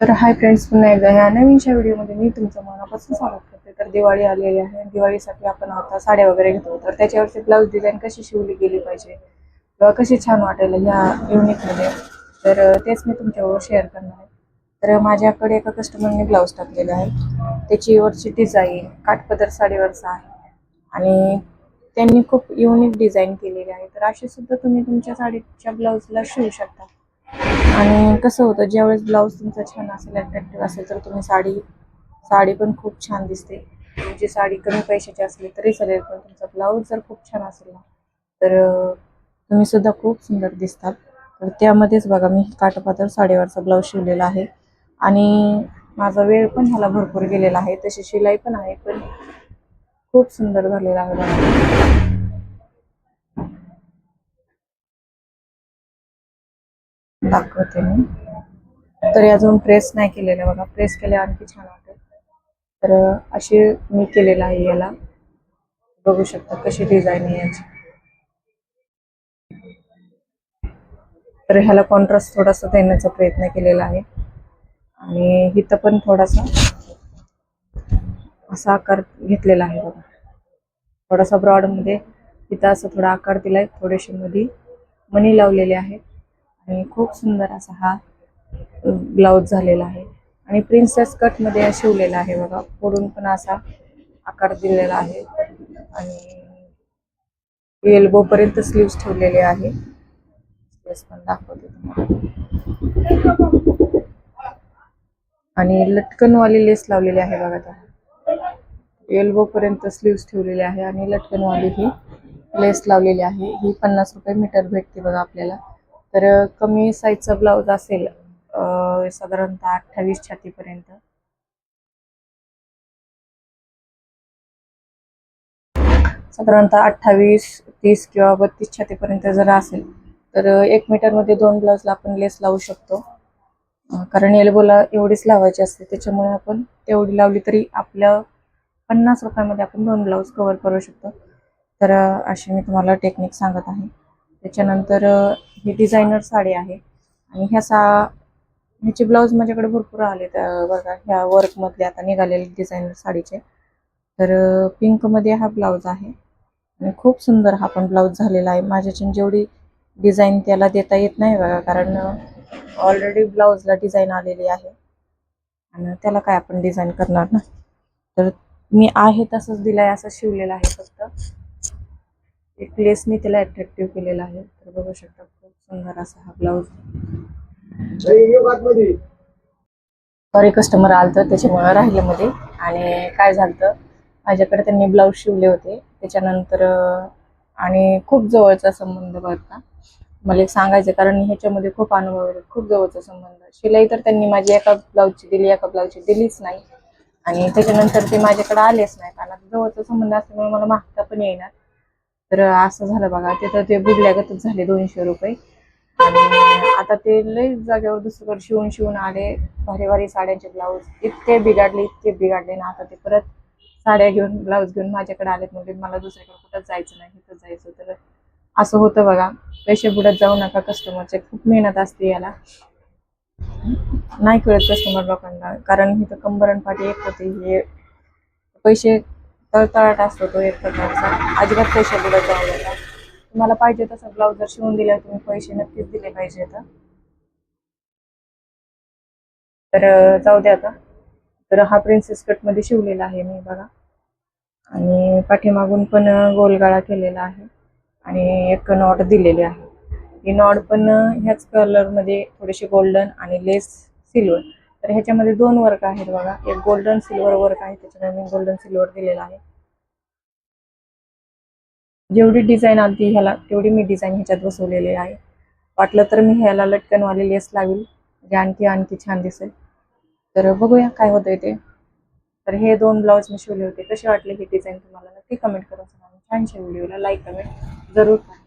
तर hi friends पुन्हा एकदा ह्या नवीनच्या व्हिडिओमध्ये मी तुमचं मनापासून स्वागत करते. तर दिवाळी आलेली आहे. दिवाळीसाठी आपण आता साड्या वगैरे घेतो. तर त्याच्यावरची ब्लाऊज डिझाईन कशी शिवली गेली पाहिजे? किंवा कशी छान वाटेल ह्या युनिकमध्ये तर तेच मी तुमच्याबरोबर शेअर करणार आहे. तर माझ्याकडे एका कस्टमरने ब्लाऊज टाकलेला आहे. त्याची वरची डिझाईन काठपदर साडीवरचा आहे. आणि त्यांनी खूप युनिक डिझाईन केलेली आहे. तर अशी सुद्धा तुम्ही तुमच्या साडीच्या ब्लाऊजला शिवू शकता. आणि कसं होतं ज्यावेळेस ब्लाऊज तुमचा छान असेल अट्रॅक्टिव्ह असेल तर तुम्ही साडी साडी पण खूप छान दिसते. तुमची साडी कमी पैशाची असली तरी चालेल पण तुमचा ब्लाऊज जर खूप छान असेल ना तर तुम्ही सुद्धा खूप सुंदर दिसतात. तर त्यामध्येच बघा मी काठापातर साडीवरचा ब्लाऊज शिवलेला आहे. आणि माझा वेळ पण ह्याला भरपूर गेलेला आहे. तशी शिलाई पण आहे पण खूप सुंदर झालेला आहे बघा. दाखवते मी. तरी अजून प्रेस नाही केलेलं बघा. प्रेस केले आणखी छान वाटेल. तर अशी मी केलेलं आहे याला. बघू शकता कशी डिझाईन आहे याची. तर ह्याला कॉन्ट्रास्ट थोडासा देण्याचा प्रयत्न केलेला आहे. आणि इथं पण थोडासा असा आकार घेतलेला आहे बघा. थोडासा ब्रॉडमध्ये इथं असं थोडा आकार दिलाय. थोडेसे मध्ये मणी लावलेले आहेत. आणि खूप सुंदर असा हा ब्लाऊज झालेला आहे. आणि प्रिन्सेस कटमध्ये शिवलेला आहे बघा. पुढून पण असा आकार दिलेला आहे. आणि एल्बो पर्यंत स्लीव्स ठेवलेले आहे. स्लीव्स पण दाखवते तुम्हाला. आणि लटकनवाली लेस लावलेली आहे बघा त्या एल्बो पर्यंत स्लीव्स ठेवलेले आहे आणि लटकनवाली ही लेस लावलेली आहे. ही पन्नास रुपये मीटर भेटते बघा आपल्याला. तर कमी साईजचा ब्लाऊज असेल साधारणतः अठ्ठावीस छातीपर्यंत. साधारणतः अठ्ठावीस तीस किंवा बत्तीस छातीपर्यंत जर असेल तर एक मीटरमध्ये दोन ब्लाऊजला आपण लेस लावू शकतो. कारण एल्बोला एवढीच लावायची असते त्याच्यामुळे आपण तेवढी लावली तरी आपल्या पन्नास रुपयामध्ये आपण दोन ब्लाऊज कव्हर करू शकतो. तर अशी मी तुम्हाला टेक्निक सांगत आहे. त्याच्यानंतर ही डिझायनर साडी आहे. आणि ह्या सा ह्याचे ब्लाऊज माझ्याकडे भरपूर आले बघा ह्या वर्कमधले आता निघालेले डिझायनर साडीचे. तर पिंकमध्ये हा ब्लाऊज आहे. आणि खूप सुंदर हा पण ब्लाऊज झालेला आहे. माझ्याच्याने जेवढी डिझाईन त्याला देता येत नाही बघा कारण ऑलरेडी ब्लाऊजला डिझाईन आलेली आहे. आणि त्याला काय आपण डिझाईन करणार ना? तर मी आहे तसंच दिलं आहे असं शिवलेलं आहे फक्त. एक लेसनी त्याला अट्रॅक्टिव्ह केलेला आहे. तर बघू शकता खूप सुंदर असा हा ब्लाऊज सॉरी कस्टमर आलतं त्याच्यामुळे राहिलं मध्ये. आणि काय झालं माझ्याकडे त्यांनी ब्लाऊज शिवले होते. त्याच्यानंतर आणि खूप जवळचा संबंध बघा मला एक सांगायचं कारण ह्याच्यामध्ये खूप अनुभव आहे. खूप जवळचा संबंध. शिलाई तर त्यांनी माझी एका ब्लाऊजची दिली एका ब्लाऊजची दिलीच नाही. आणि त्याच्यानंतर ते माझ्याकडे आलेच नाही. कारण जवळचा संबंध असल्यामुळे मला मागता पण येणार तर असं झालं बघा ते तर ते बुडल्यागतच झाले दोनशे रुपये. आणि आता ते लई जागेवर दुसरीकडे शिवून शिवून आले भारी भारी साड्यांचे ब्लाऊज इतके बिघाडले इतके बिघाडले ना आता ते. परत साड्या घेऊन ब्लाऊज घेऊन माझ्याकडे आलेत म्हणजे मला दुसरीकडे कुठं जायचं नाही इथं जायचं. तर असं होतं बघा पैसे बुडत जाऊ नका कस्टमरचे खूप मेहनत असते याला. नाही कळत कस्टमर लोकांना कारण इथं कंबरण पाठी एक होते हे पैसे तळतळाट असतो तो एक प्रकारचा. अजिबात पैसे बुडत जाऊ नका. तुम्हाला पाहिजे तसा ब्लाऊज जर शिवून दिला तुम्ही पैसे नक्कीच दिले पाहिजे तर. तर जाऊ द्या आता. तर हा प्रिन्सेस कटमध्ये शिवलेला आहे मी बघा. आणि पाठीमागून पण गोलगाळा केलेला आहे. आणि एक नॉट दिलेली आहे. ही नॉट पण ह्याच कलरमध्ये थोडेसे गोल्डन आणि लेस सिल्वर तर ह्याच्यामध्ये दोन वर्क आहेत बघा. एक गोल्डन सिल्वर वर्क आहे त्याच्यामध्ये मी गोल्डन सिल्वर दिलेला आहे. जेवढी डिझाईन आली ह्याला तेवढी मी डिझाईन ह्याच्यात बसवलेली आहे. वाटलं तर मी ह्याला लटकनवाली लेस लावेल म्हणजे आणखी आणखी छान दिसेल. तर बघूया काय होतंय ते. तर हे दोन ब्लाऊज मी शिवले होते. कसे वाटले ही डिझाईन तुम्हाला नक्की कमेंट करून सांगा. छानशा व्हिडिओला लाईक कमेंट जरूर करा.